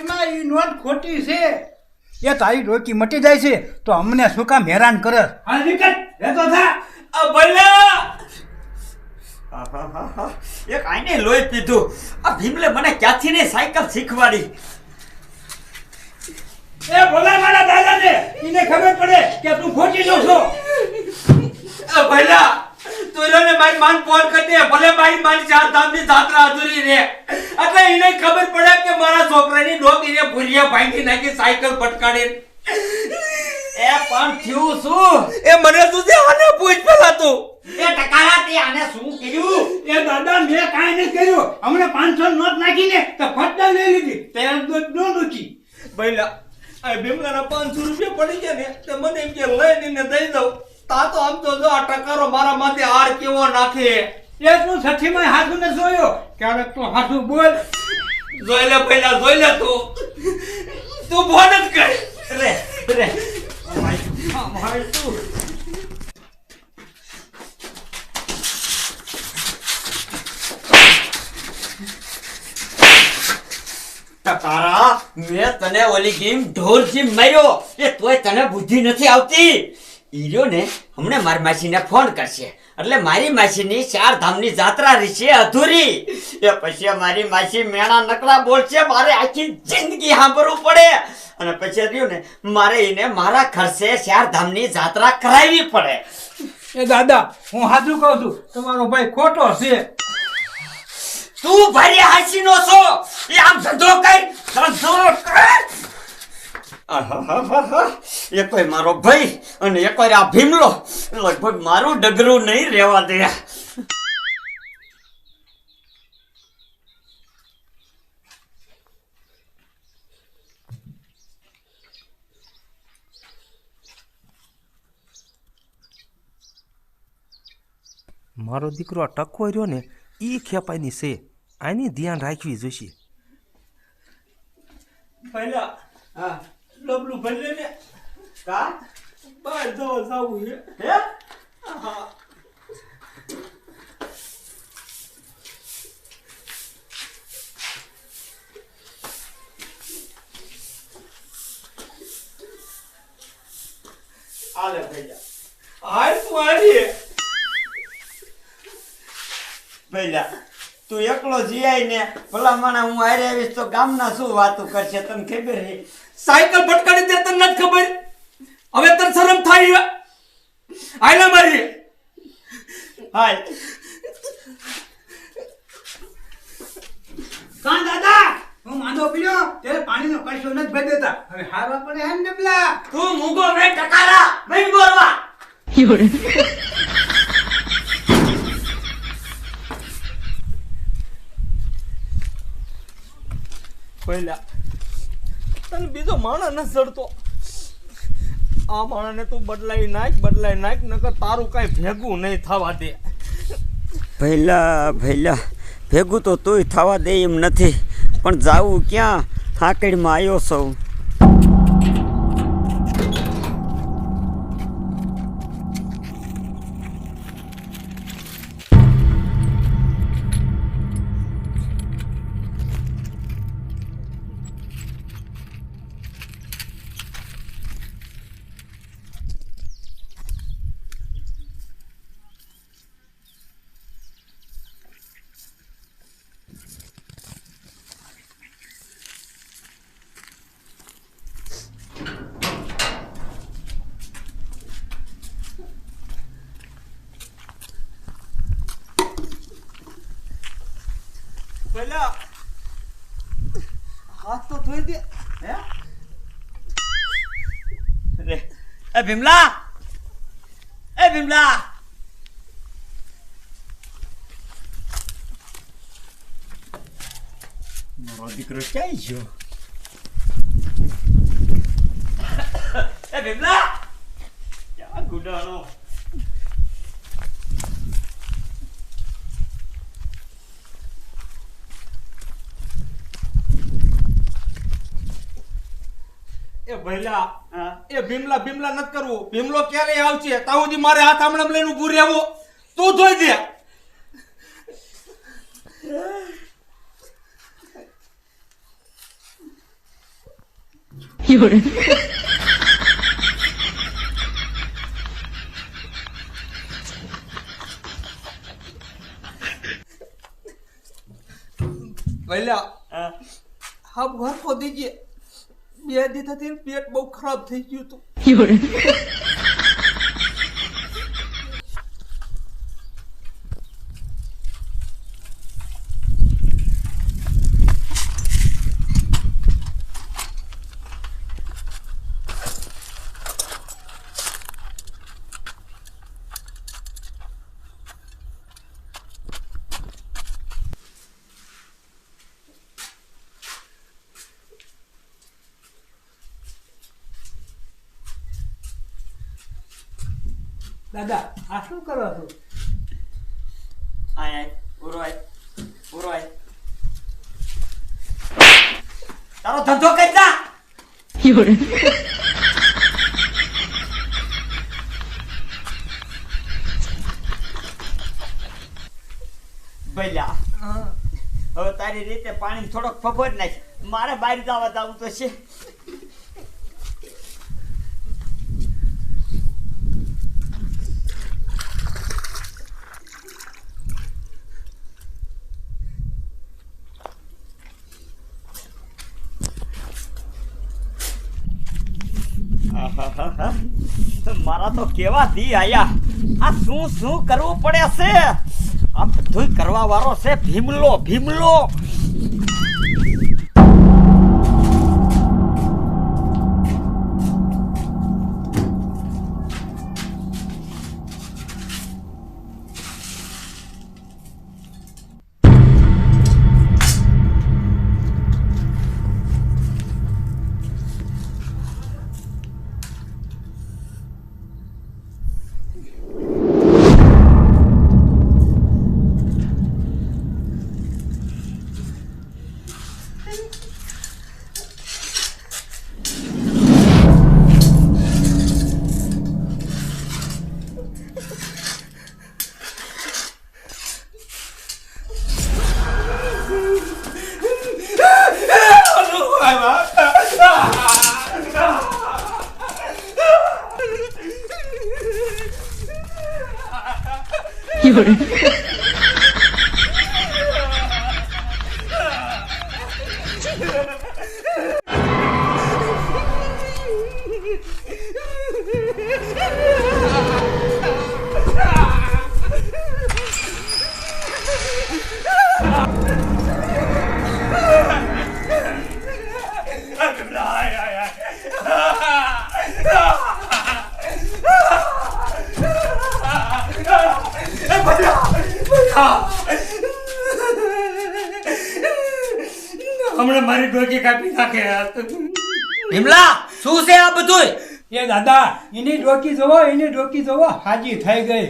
કરમાં એ not ખોટી છે. એ તારી રોકી મટી જાય છે તો અમને શું કામ હેરાન કરે? થા. ભલા એક આઈને લોહી પીધું. આ ભીમલે મને ક્યાંથી ને સાયકલ શીખવાડી? એ બોલા મારા દાદાને એને ખબર પડે કે તું ખોટી જો છો. આ ભલા તું એને મારી માન ફોન કરી દે ભલે મારી મારી ચાર ધામની જાત્રા અધૂરી રે એટલે એને ખબર પડે મારા છોકરાની ડોકીને ભૂલિયા ભાંગી નાખી સાયકલ પટકાડી એ પણ થયું શું? એ મને શું છે આને પૂછ પેલા તું એ ટકારા તે આને શું કર્યું? એ દાદા મેં કાંઈ ન કર્યું. હમણાં પાંચસો નોટ નાખીને તો ફટકા લઈ લીધી. તે નો દુખી. ભઈલા આ ભીમલાના પાંચસો રૂપિયા પડી ગયા ને તે મને એમ કે લઈને દઈ દઉં. તા તો આમ તો જો આ ટકારો મારા માથે હાર કેવો નાખે. એ તું સઠીમાં હાથું ને જોયો? ક્યારેક તું હાથું બોલ. જોઈ લે ભઈલા જોઈ લે તું. તું ફોન જ કર. રે રે મારી તું ટકારા મેં તને ઓલી ગેમ જીમ માર્યો. એ તોય તને બુદ્ધિ નથી આવતી. ઈર્યો ને હમણાં મારી માસીને ફોન કરશે. એટલે મારી માસીની ચાર ધામની જાત્રા રહેશે અધૂરી. એ પછી મારી માસી મેણા નકડા બોલશે મારે આખી જિંદગી સાંભળવું પડે. અને પછી રહ્યું ને મારે એને મારા ખર્ચે ચાર ધામની જાત્રા કરાવવી પડે. એ દાદા હું સાચું કહું છું તમારો ભાઈ ખોટો છે. તું ભારે હાસીનો છો. એ આમ ધંધો કર ધંધો કર. આહાહાહા. વાર મારો ભાઈ અને એક વાર આ ભીમલો. લગભગ મારું ડગરું નહીં રહેવા દે. મારો દીકરો આ ટકો રહ્યો ને એ ખેપાઈની છે. આની ધ્યાન રાખવી જોઈશે. પહેલા હા. ડબલું ભરી ને. કા? બહાર જવા જવું છે. હે? હા આલે ભૈયા. હાલ તું ભૈયા તું એકલો જીઆઈ ને ભલા માણા હું હારે આવીશ તો ગામના શું વાતો કરશે તને ખબર છે? સાયકલ ભટકાડી દે તને નથી ખબર? હવે તને શરમ થાય આયલા મારી હાય કાં દાદા હું માંદો પીડ્યો ત્યારે પાણીનો કશો નથી ભરી દેતા. હવે હારવા પડે હે ને પેલા. તું મૂગો રે ટકારા. નહીં બોલવા. પહેલા. તને બીજો માણસ ન ચડતો આ માણસને તું બદલાઈ નાખ બદલાઈ નાખ, નકર તારું કાંઈ ભેગું નહીં થવા દે. ભૈલા ભૈલા, ભેગું તો તોય થવા દે એમ નથી. પણ જાવું ક્યાં? હાકડીમાં આવ્યો સૌ પહેલા હાથ તો ધોઈ દે. હે? રે. એ ભીમલા! એ ભીમલા! મારો દીકરો ક્યાં ગયો? એ ભીમલા! ક્યાં ગુડાનો એ ભૈલા એ ભીમલા ભીમલા નત કરવું. ભીમલો ક્યારે આવશે? તાઉજી મારે હાથ આમણામ લઈને ઉભું રહેવું. તું ધોઈ દે. ભૈલા હા. ઘર ખોદી ગયા. બે દીધાથી પેટ બહુ ખરાબ થઈ ગયું હતું દાદા આ શું કરો છો? આય આય ઉરો આય ઉરો આય તારો ધંધો કરી જા ભઈલા હવે તારી રીતે પાણી થોડોક ફફોડ નાખ. મારે બહાર જવા જવું તો છે. તો કેવા દી આયા? આ શું શું કરવું પડે છે? આ બધુંય કરવા વાળો છે, ભીમલો ભીમલો. 诶 呦 હમણાં મારી ડોકી કાપી નાખે ભીમલા શું છે આ બધુંય? એ દાદા એની ડોકી જોવો એની ડોકી જોવો. હાજી થઈ ગઈ.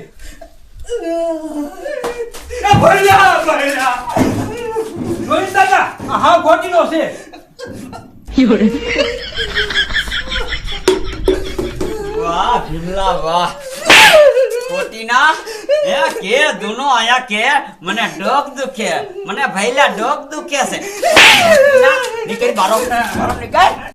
એ ભૈયા ભૈયા જોઈ દાદા હા હાવ છે. વાહ ભીમલા વાહ. ખોટીના એ કે, દુનો આયા કે, મને ડોક દુખે, મને ભૈલા ડોક દુખે છે. નીકળી બારો બારો નીકળ